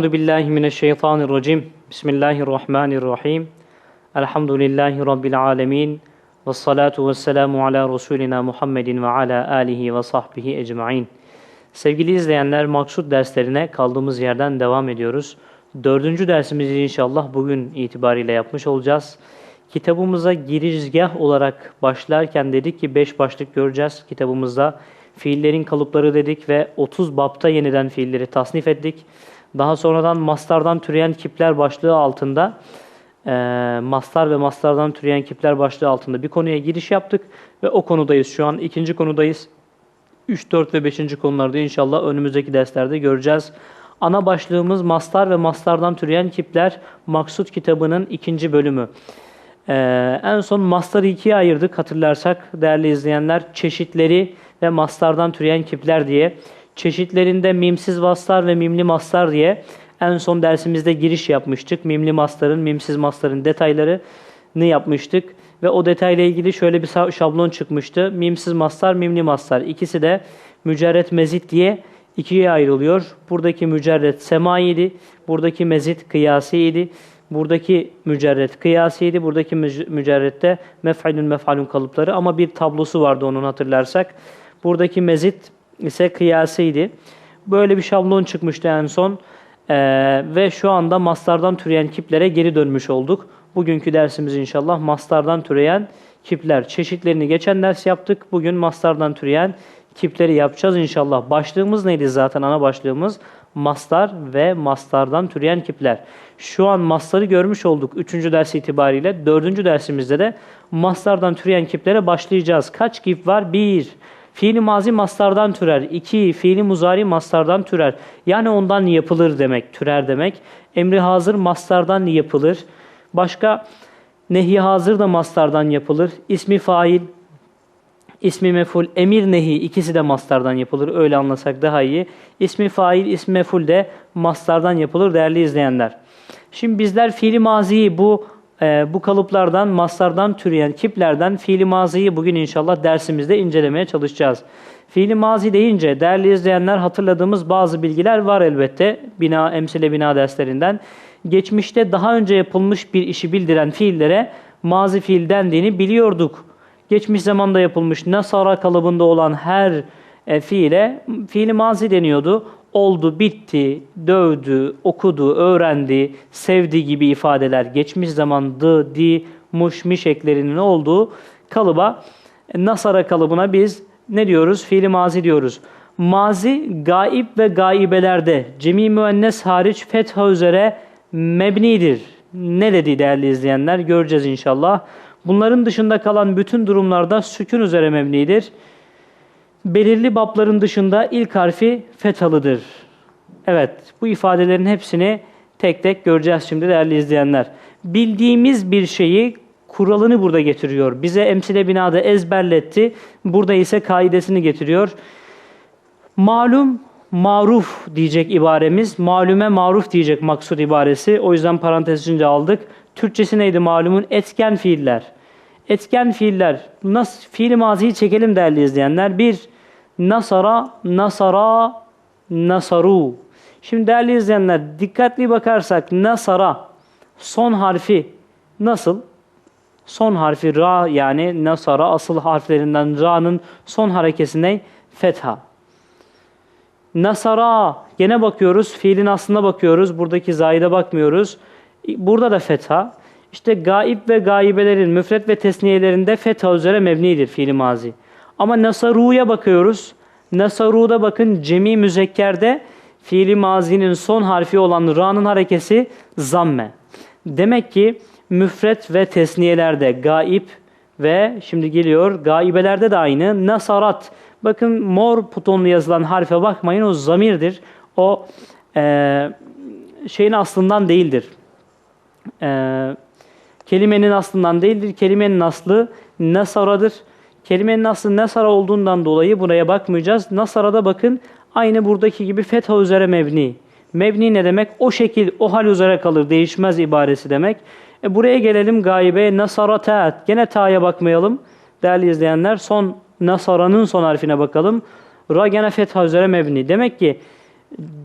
Euzu billahi mineşşeytanirracim. Bismillahirrahmanirrahim. Elhamdülillahi rabbil alamin. Ves salatu vesselamu ala resulina Muhammedin ve ala alihi ve sahbihi ecmaîn. Sevgili izleyenler, maksut derslerine kaldığımız yerden devam ediyoruz. Dördüncü dersimizi inşallah bugün itibariyle yapmış olacağız. Kitabımıza girizgah olarak başlarken dedik ki beş başlık göreceğiz kitabımızda. Fiillerin kalıpları dedik ve 30 bapta yeniden fiilleri tasnif ettik. Daha sonradan mastardan türeyen kipler başlığı altında e, mastar ve mastardan türeyen kipler başlığı altında bir konuya giriş yaptık ve o konudayız. Şu an ikinci konudayız. 3, 4 ve 5. konularda inşallah önümüzdeki derslerde göreceğiz. Ana başlığımız mastar ve mastardan türeyen kipler maksut kitabının ikinci bölümü. Ee, en son mastarı ikiye ayırdık hatırlarsak değerli izleyenler çeşitleri ve mastardan türeyen kipler diye. Çeşitlerinde mimsiz mastar ve mimli mastar diye en son dersimizde giriş yapmıştık. Mimli mastarın, mimsiz mastarın detaylarını yapmıştık. Ve o detayla ilgili şöyle bir şablon çıkmıştı. Mimsiz mastar, mimli mastar. İkisi de mücerret mezit diye ikiye ayrılıyor. Buradaki mücerret semayidi, buradaki mezit kıyasiydi. Buradaki mücerret kıyasiydi, buradaki mücerrette mef'alün mef'alün kalıpları ama bir tablosu vardı onun hatırlarsak. Buradaki mezit ise kıyasiydi. Böyle bir şablon çıkmıştı en son. Ee, ve şu anda mastardan türeyen kiplere geri dönmüş olduk. Bugünkü dersimiz inşallah mastardan türeyen kipler. Çeşitlerini geçen ders yaptık. Bugün mastardan türeyen kipleri yapacağız inşallah. Başlığımız neydi zaten ana başlığımız? Mastar ve mastardan türeyen kipler. Şu an mastarı görmüş olduk 3. ders itibariyle. 4. dersimizde de mastardan türeyen kiplere başlayacağız. Kaç kip var? 1. Fiili mazi mastardan türer. 2. Fiili muzari mastardan türer. Yani ondan yapılır demek, türer demek. Emri hazır mastardan yapılır. Başka nehi hazır da mastardan yapılır. İsmi fail, ismi meful, emir nehi ikisi de mastardan yapılır. Öyle anlasak daha iyi. İsmi fail, ismi meful de mastardan yapılır değerli izleyenler. Şimdi bizler fiili maziyi bu e, bu kalıplardan, mastardan türeyen kiplerden fiili maziyi bugün inşallah dersimizde incelemeye çalışacağız. Fiili mazi deyince değerli izleyenler hatırladığımız bazı bilgiler var elbette bina emsile bina derslerinden. Geçmişte daha önce yapılmış bir işi bildiren fiillere mazi fiil dendiğini biliyorduk. Geçmiş zamanda yapılmış nasara kalıbında olan her e, fiile fiili mazi deniyordu oldu, bitti, dövdü, okudu, öğrendi, sevdi gibi ifadeler geçmiş zaman dı, di, muş, miş eklerinin olduğu kalıba nasara kalıbına biz ne diyoruz? Fiili mazi diyoruz. Mazi gaib ve gaibelerde cemi müennes hariç fetha üzere mebnidir. Ne dedi değerli izleyenler? Göreceğiz inşallah. Bunların dışında kalan bütün durumlarda sükun üzere mebnidir belirli babların dışında ilk harfi fethalıdır. Evet, bu ifadelerin hepsini tek tek göreceğiz şimdi değerli izleyenler. Bildiğimiz bir şeyi kuralını burada getiriyor. Bize emsile binada ezberletti. Burada ise kaidesini getiriyor. Malum maruf diyecek ibaremiz. Malume maruf diyecek maksud ibaresi. O yüzden parantez içinde aldık. Türkçesi neydi malumun? Etken fiiller. Etken fiiller. Nasıl fiil maziyi çekelim değerli izleyenler. Bir, nasara, nasara, nasaru. Şimdi değerli izleyenler dikkatli bakarsak nasara son harfi nasıl? Son harfi ra yani nasara asıl harflerinden ra'nın son harekesi ne? Fetha. Nasara gene bakıyoruz. Fiilin aslına bakıyoruz. Buradaki zayide bakmıyoruz. Burada da fetha. İşte gaib ve gaibelerin müfret ve tesniyelerinde fetha üzere mebnidir fiili mazi. Ama nasaru'ya bakıyoruz. Nasaru'da bakın cemi müzekkerde fiili mazinin son harfi olan ra'nın harekesi zamme. Demek ki müfret ve tesniyelerde gaib ve şimdi geliyor gaibelerde de aynı nasarat. Bakın mor putonlu yazılan harfe bakmayın o zamirdir. O e, şeyin aslından değildir. E, kelimenin aslından değildir. Kelimenin aslı nasaradır. Kelimenin aslı Nasara olduğundan dolayı buraya bakmayacağız. Nasara'da bakın aynı buradaki gibi fetha üzere mevni. Mevni ne demek? O şekil, o hal üzere kalır, değişmez ibaresi demek. E buraya gelelim gaybe nasaratat. Gene ta'ya bakmayalım. Değerli izleyenler son Nasara'nın son harfine bakalım. Ra gene fetha üzere mevni. Demek ki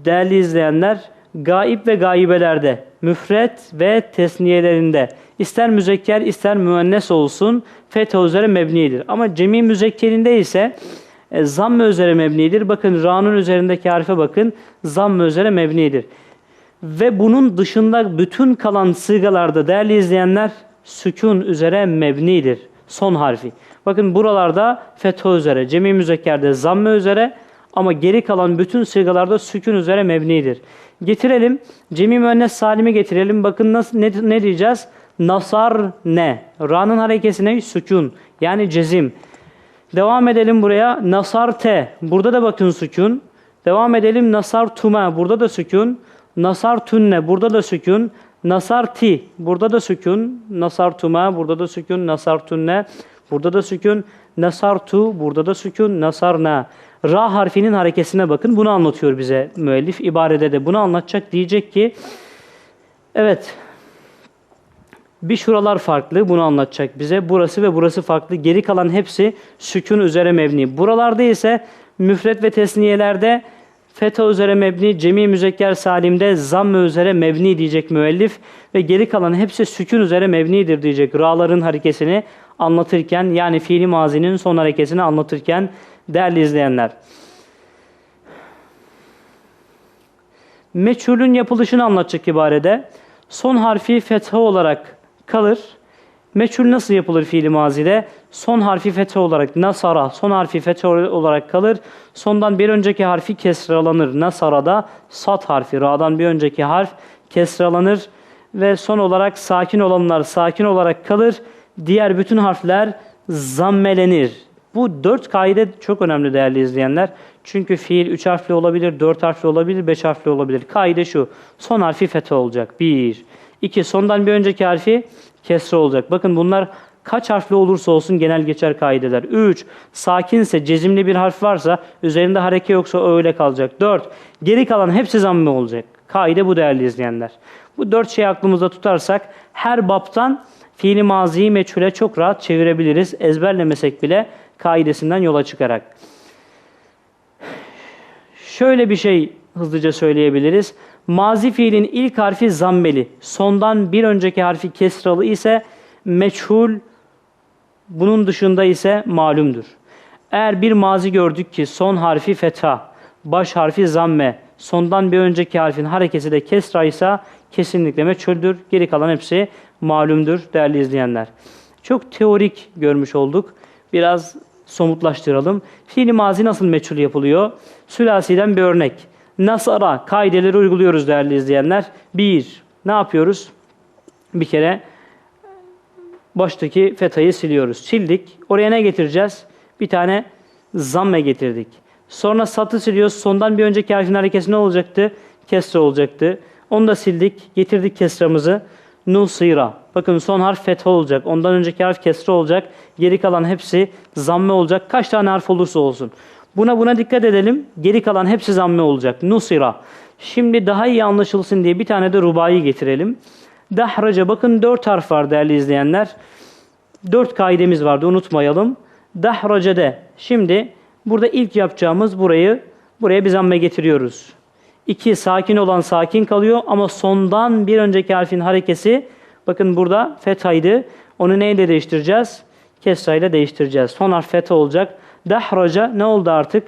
değerli izleyenler gaib ve gaibelerde, müfret ve tesniyelerinde ister müzekker ister müennes olsun fetha üzere mebnidir. Ama cemi müzekkerinde ise e, zamm üzere mebnidir. Bakın ra'nın üzerindeki harfe bakın zamm üzere mebnidir. Ve bunun dışında bütün kalan sığalarda değerli izleyenler sükun üzere mebnidir. Son harfi. Bakın buralarda fetha üzere, cemi müzekkerde zamme üzere ama geri kalan bütün sığalarda sükun üzere mebnidir. Getirelim. Cemi müennes salimi getirelim. Bakın nasıl ne, ne diyeceğiz? Nasar ne? Ra'nın harekesine sükun. Yani cezim. Devam edelim buraya. Nasar te. Burada da bakın sükun. Devam edelim. Nasar tuma. Burada da sükun. Nasar tunne. Burada da sükun. Nasar ti. Burada da sükun. Nasar tuma. Burada da sükun. Nasar tunne. Burada da sükun. Nasar tu. Burada da sükun. Nasar na. Ra harfinin harekesine bakın. Bunu anlatıyor bize müellif. ibarede de bunu anlatacak. Diyecek ki evet bir şuralar farklı. Bunu anlatacak bize. Burası ve burası farklı. Geri kalan hepsi sükun üzere mebni. Buralarda ise müfret ve tesniyelerde feta üzere mebni, cemi müzekker salimde zamm üzere mebni diyecek müellif ve geri kalan hepsi sükun üzere mebnidir diyecek. Ra'ların harekesini anlatırken yani fiili mazinin son harekesini anlatırken değerli izleyenler. Meçhulün yapılışını anlatacak ibarede. Son harfi fetha olarak kalır. Meçhul nasıl yapılır fiili mazide? Son harfi fetha olarak nasara, son harfi fetha olarak kalır. Sondan bir önceki harfi kesralanır. Nasara'da sat harfi, ra'dan bir önceki harf kesralanır. Ve son olarak sakin olanlar sakin olarak kalır. Diğer bütün harfler zammelenir. Bu dört kaide çok önemli değerli izleyenler. Çünkü fiil üç harfli olabilir, dört harfli olabilir, beş harfli olabilir. Kaide şu, son harfi fetha olacak. Bir. İki, sondan bir önceki harfi kesre olacak. Bakın bunlar kaç harfli olursa olsun genel geçer kaideler. 3. Sakinse, cezimli bir harf varsa, üzerinde hareke yoksa öyle kalacak. 4. Geri kalan hepsi zammı olacak. Kaide bu değerli izleyenler. Bu dört şeyi aklımızda tutarsak her baptan fiili maziyi meçhule çok rahat çevirebiliriz. Ezberlemesek bile kaidesinden yola çıkarak. Şöyle bir şey hızlıca söyleyebiliriz. Mazi fiilin ilk harfi zammeli, sondan bir önceki harfi kesralı ise meçhul, bunun dışında ise malumdur. Eğer bir mazi gördük ki son harfi fetha, baş harfi zamme, sondan bir önceki harfin harekesi de kesra ise kesinlikle meçhuldür. Geri kalan hepsi malumdur değerli izleyenler. Çok teorik görmüş olduk. Biraz somutlaştıralım. Fiili mazi nasıl meçhul yapılıyor? Sülasiden bir örnek. Nasara kaideleri uyguluyoruz değerli izleyenler. Bir, ne yapıyoruz? Bir kere baştaki fetayı siliyoruz. Sildik. Oraya ne getireceğiz? Bir tane zamme getirdik. Sonra satı siliyoruz. Sondan bir önceki harfin harekesi ne olacaktı? Kesre olacaktı. Onu da sildik. Getirdik kesramızı. Nusira. Bakın son harf fetha olacak. Ondan önceki harf kesre olacak. Geri kalan hepsi zamme olacak. Kaç tane harf olursa olsun. Buna buna dikkat edelim. Geri kalan hepsi zamme olacak. Nusira. Şimdi daha iyi anlaşılsın diye bir tane de rubayı getirelim. Dahraca bakın dört harf var değerli izleyenler. Dört kaidemiz vardı unutmayalım. Dahracede. Şimdi burada ilk yapacağımız burayı buraya bir zamme getiriyoruz. İki sakin olan sakin kalıyor ama sondan bir önceki harfin harekesi bakın burada fethaydı. Onu neyle değiştireceğiz? Kesra ile değiştireceğiz. Son harf fetha olacak. Dahraca ne oldu artık?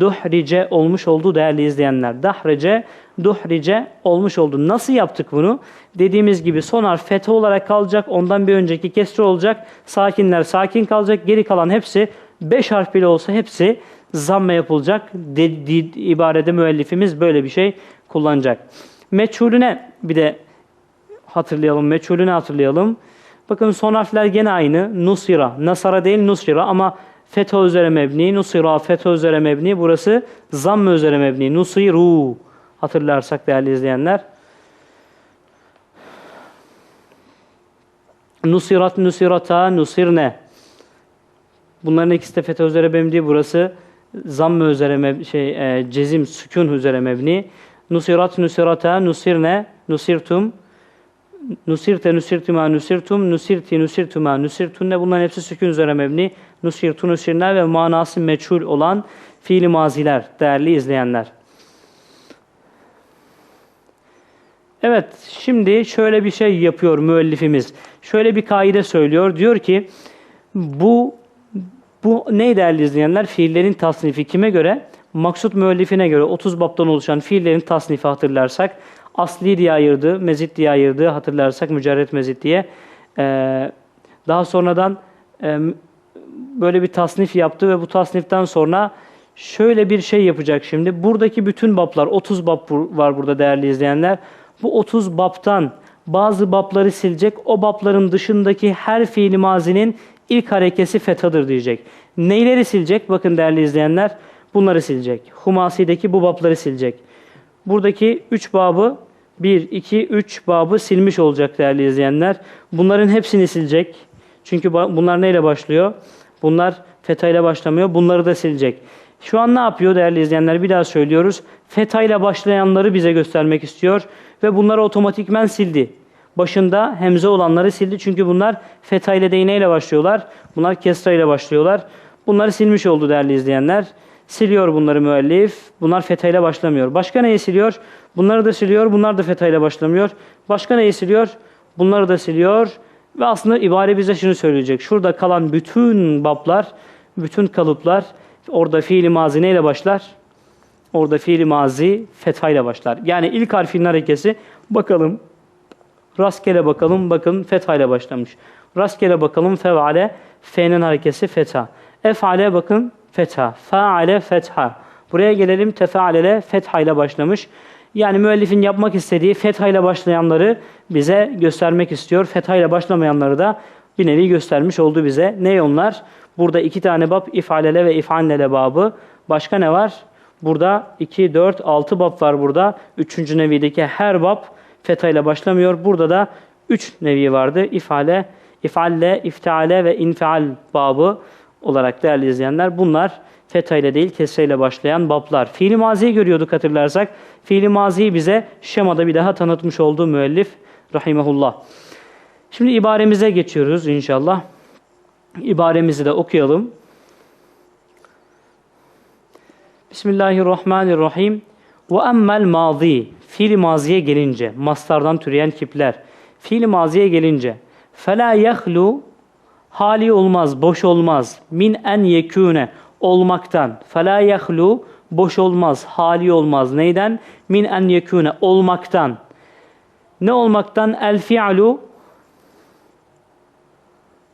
Duhrice olmuş oldu değerli izleyenler. Dahrice, duhrice olmuş oldu. Nasıl yaptık bunu? Dediğimiz gibi son harf fetha olarak kalacak. Ondan bir önceki kesre olacak. Sakinler sakin kalacak. Geri kalan hepsi beş harf bile olsa hepsi zamme yapılacak. De, de, ibarede müellifimiz böyle bir şey kullanacak. Meçhulüne bir de hatırlayalım. Meçhulüne hatırlayalım. Bakın son harfler gene aynı. Nusira. Nasara değil Nusira ama fetha üzere mebni. Nusira fetha üzere mebni. Burası zamme üzere mebni. Nusiru. Hatırlarsak değerli izleyenler. Nusirat, nusirata, nusirne. Bunların ikisi de fetha üzere mebni. Burası zamm üzere meb şey e, cezim sükun üzere mebni. Nusirat nusirata nusirne nusirtum nusirte nusirtuma nusirtum nusirti nusirtuma nusirtunne bunların hepsi sükun üzere mebni. Nusirtu nusirne ve manası meçhul olan fiili maziler değerli izleyenler. Evet, şimdi şöyle bir şey yapıyor müellifimiz. Şöyle bir kaide söylüyor. Diyor ki bu bu ne değerli izleyenler? Fiillerin tasnifi kime göre? Maksut müellifine göre 30 baptan oluşan fiillerin tasnifi hatırlarsak asli diye ayırdı, mezit diye ayırdı hatırlarsak mücerret mezit diye. Ee, daha sonradan e, böyle bir tasnif yaptı ve bu tasniften sonra şöyle bir şey yapacak şimdi. Buradaki bütün baplar 30 bab var burada değerli izleyenler. Bu 30 baptan bazı bapları silecek. O bapların dışındaki her fiili mazinin ilk harekesi fethadır diyecek. Neyleri silecek? Bakın değerli izleyenler bunları silecek. Humasi'deki bu bapları silecek. Buradaki 3 babı 1, 2, 3 babı silmiş olacak değerli izleyenler. Bunların hepsini silecek. Çünkü bunlar neyle başlıyor? Bunlar feta ile başlamıyor. Bunları da silecek. Şu an ne yapıyor değerli izleyenler? Bir daha söylüyoruz. Feta ile başlayanları bize göstermek istiyor. Ve bunları otomatikmen sildi. Başında hemze olanları sildi. Çünkü bunlar feta ile değil neyle başlıyorlar? Bunlar kesra ile başlıyorlar. Bunları silmiş oldu değerli izleyenler. Siliyor bunları müellif. Bunlar fetha ile başlamıyor. Başka neyi siliyor? Bunları da siliyor. Bunlar da fetha ile başlamıyor. Başka neyi siliyor? Bunları da siliyor. Ve aslında ibare bize şunu söyleyecek. Şurada kalan bütün bablar, bütün kalıplar orada fiili mazi neyle başlar? Orada fiili mazi fetha ile başlar. Yani ilk harfin harekesi bakalım Rastgele bakalım bakın fetha ile başlamış. Rastgele bakalım fevale fe'nin harekesi fetha. Efale bakın fetha. Faale fetha. Buraya gelelim tefealele fetha ile başlamış. Yani müellifin yapmak istediği fetha ile başlayanları bize göstermek istiyor. Fetha ile başlamayanları da bir nevi göstermiş oldu bize. Ne onlar? Burada iki tane bab ifalele ve ifannele babı. Başka ne var? Burada 2, 4, 6 bab var burada. Üçüncü nevideki her bab fetha ile başlamıyor. Burada da 3 nevi vardı. İfale, ifalle, iftiale ve infial babı olarak değerli izleyenler. Bunlar fetha ile değil kesre ile başlayan bablar. Fiili maziyi görüyorduk hatırlarsak. Fiili maziyi bize şemada bir daha tanıtmış oldu müellif rahimehullah. Şimdi ibaremize geçiyoruz inşallah. İbaremizi de okuyalım. Bismillahirrahmanirrahim. Ve emmel mazi. Fiil maziye gelince, mastardan türeyen kipler. Fiil maziye gelince. Fela yahlu hali olmaz, boş olmaz. Min en yekune olmaktan. Fela yahlu boş olmaz, hali olmaz. Neyden? Min en yekune olmaktan. Ne olmaktan? El fi'lu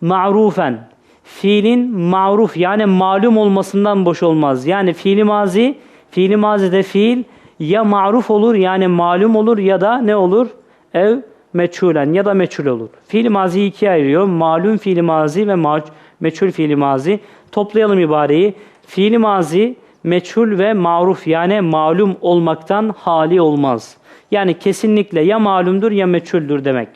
ma'rufen. Fiilin maruf yani malum olmasından boş olmaz. Yani fiili mazi, fiili mazide fiil ya maruf olur yani malum olur ya da ne olur? Ev meçhulen ya da meçhul olur. Fiili maziyi ikiye ayırıyor. Malum fiili mazi ve ma- meçhul fiili mazi. Toplayalım ibareyi. Fiili mazi meçhul ve maruf yani malum olmaktan hali olmaz. Yani kesinlikle ya malumdur ya meçhuldür demek.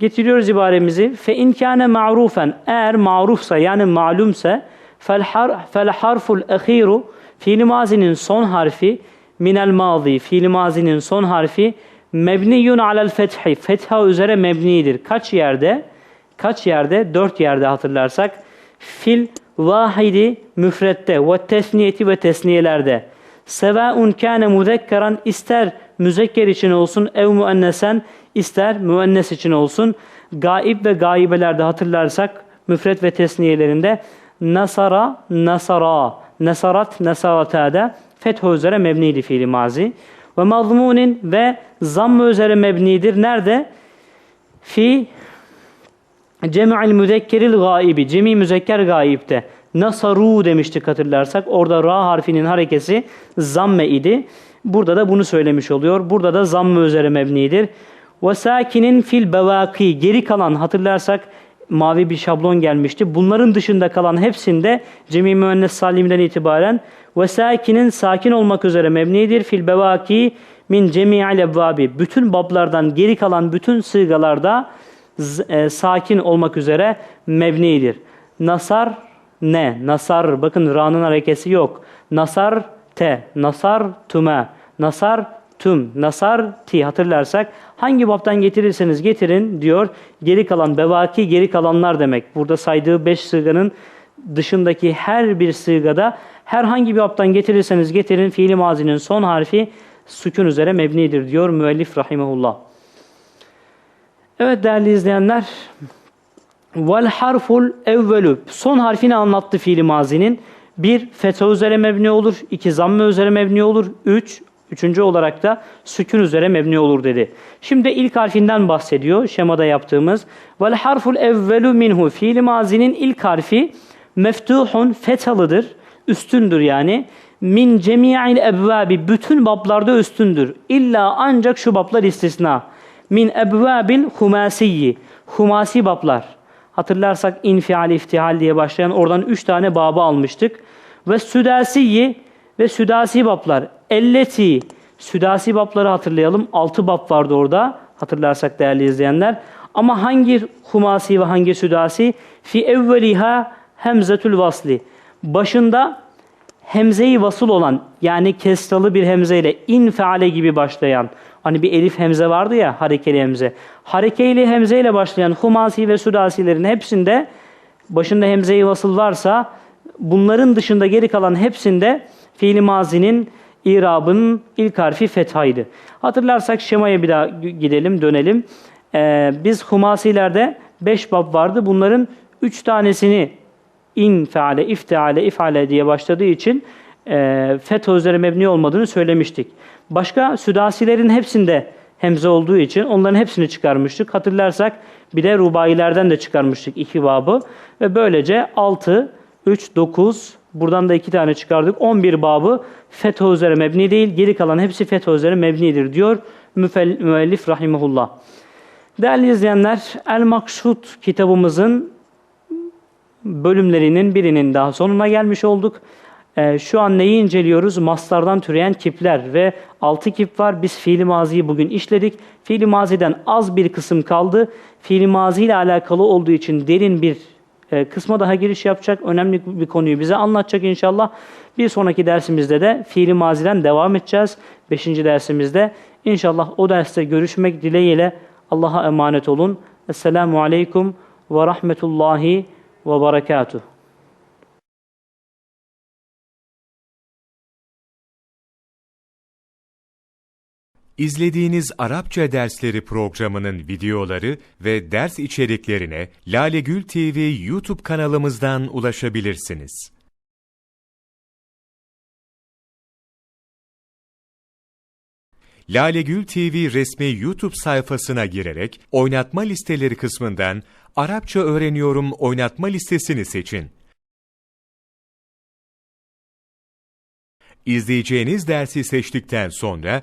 Getiriyoruz ibaremizi. Fe in kana ma'rufen eğer marufsa yani malumsa fel har fel harful ahiru fiil mazinin son harfi minel mazi fiil mazinin son harfi mebniyun alel fethi fetha üzere mebnidir. Kaç yerde? Kaç yerde? Dört yerde hatırlarsak. Fil vahidi müfrette ve tesniyeti ve tesniyelerde. Sevaun kâne muzekkeran ister müzekker için olsun ev müennesen ister müennes için olsun. Gaib ve gaibelerde hatırlarsak müfret ve tesniyelerinde nasara nasara nasarat nasarata'da fetho üzere mebniydi fiili mazi. Ve mazmunin ve zamm üzere mebnidir. Nerede? Fi Cem'il müzekkeril gaibi. Cemi müzekker gaibte. Nasaru demiştik hatırlarsak. Orada ra harfinin harekesi zamme idi. Burada da bunu söylemiş oluyor. Burada da zamme üzere mebnidir. Ve sakinin fil bevaki. Geri kalan hatırlarsak mavi bir şablon gelmişti. Bunların dışında kalan hepsinde cemi müennes salimden itibaren ve sakinin sakin olmak üzere mebnidir. Fil bevaki min cemi'il ebvabi. Bütün bablardan geri kalan bütün sığgalarda z- e, sakin olmak üzere mebnidir. Nasar ne? Nasar bakın ra'nın harekesi yok. Nasar te, nasar tüme, nasar tüm, nasar ti hatırlarsak hangi babtan getirirseniz getirin diyor. Geri kalan bevaki geri kalanlar demek. Burada saydığı beş sığganın dışındaki her bir sığgada herhangi bir babtan getirirseniz getirin fiili mazinin son harfi sükun üzere mebnidir diyor müellif rahimehullah. Evet değerli izleyenler vel harful evvelü son harfini anlattı fiili mazinin. Bir fetha üzere mebni olur, iki zamme üzere mebni olur, üç Üçüncü olarak da sükun üzere mebni olur dedi. Şimdi ilk harfinden bahsediyor şemada yaptığımız. Vel harful evvelu minhu fiili mazinin ilk harfi meftuhun fethalıdır. Üstündür yani. Min cemi'il ebvabi bütün bablarda üstündür. İlla ancak şu bablar istisna. Min ebvabil humasiyyi. Humasi bablar. Hatırlarsak infial iftihal diye başlayan oradan üç tane babı almıştık. Ve südasiyi ve südasi bablar. Elleti südasi babları hatırlayalım. Altı bab vardı orada hatırlarsak değerli izleyenler. Ama hangi humasi ve hangi südasi? Fi evveliha hemzetül vasli. Başında hemzeyi vasıl olan yani kesralı bir hemzeyle infeale gibi başlayan hani bir elif hemze vardı ya harekeli hemze. Harekeli hemzeyle başlayan humasi ve sudasilerin hepsinde başında hemzeyi vasıl varsa bunların dışında geri kalan hepsinde fiili mazinin irabının ilk harfi fethaydı. Hatırlarsak şemaya bir daha gidelim, dönelim. Ee, biz humasilerde 5 bab vardı. Bunların 3 tanesini in feale, ifteale, ifale diye başladığı için e, fetha üzere mebni olmadığını söylemiştik. Başka südasilerin hepsinde hemze olduğu için onların hepsini çıkarmıştık. Hatırlarsak bir de rubailerden de çıkarmıştık iki babı ve böylece 6, 3, 9, buradan da iki tane çıkardık. 11 babı fetha üzere mebni değil, geri kalan hepsi fetha üzere mebnidir diyor müellif rahimahullah. Değerli izleyenler, El Maksut kitabımızın bölümlerinin birinin daha sonuna gelmiş olduk. Ee, şu an neyi inceliyoruz? Maslardan türeyen kipler ve altı kip var. Biz fiili maziyi bugün işledik. Fiili maziden az bir kısım kaldı. Fiili mazi ile alakalı olduğu için derin bir e, kısma daha giriş yapacak. Önemli bir konuyu bize anlatacak inşallah. Bir sonraki dersimizde de fiili maziden devam edeceğiz. Beşinci dersimizde. İnşallah o derste görüşmek dileğiyle Allah'a emanet olun. Esselamu Aleyküm ve Rahmetullahi ve Berekatuhu. İzlediğiniz Arapça dersleri programının videoları ve ders içeriklerine Lale Gül TV YouTube kanalımızdan ulaşabilirsiniz. Lale Gül TV resmi YouTube sayfasına girerek oynatma listeleri kısmından Arapça öğreniyorum oynatma listesini seçin. İzleyeceğiniz dersi seçtikten sonra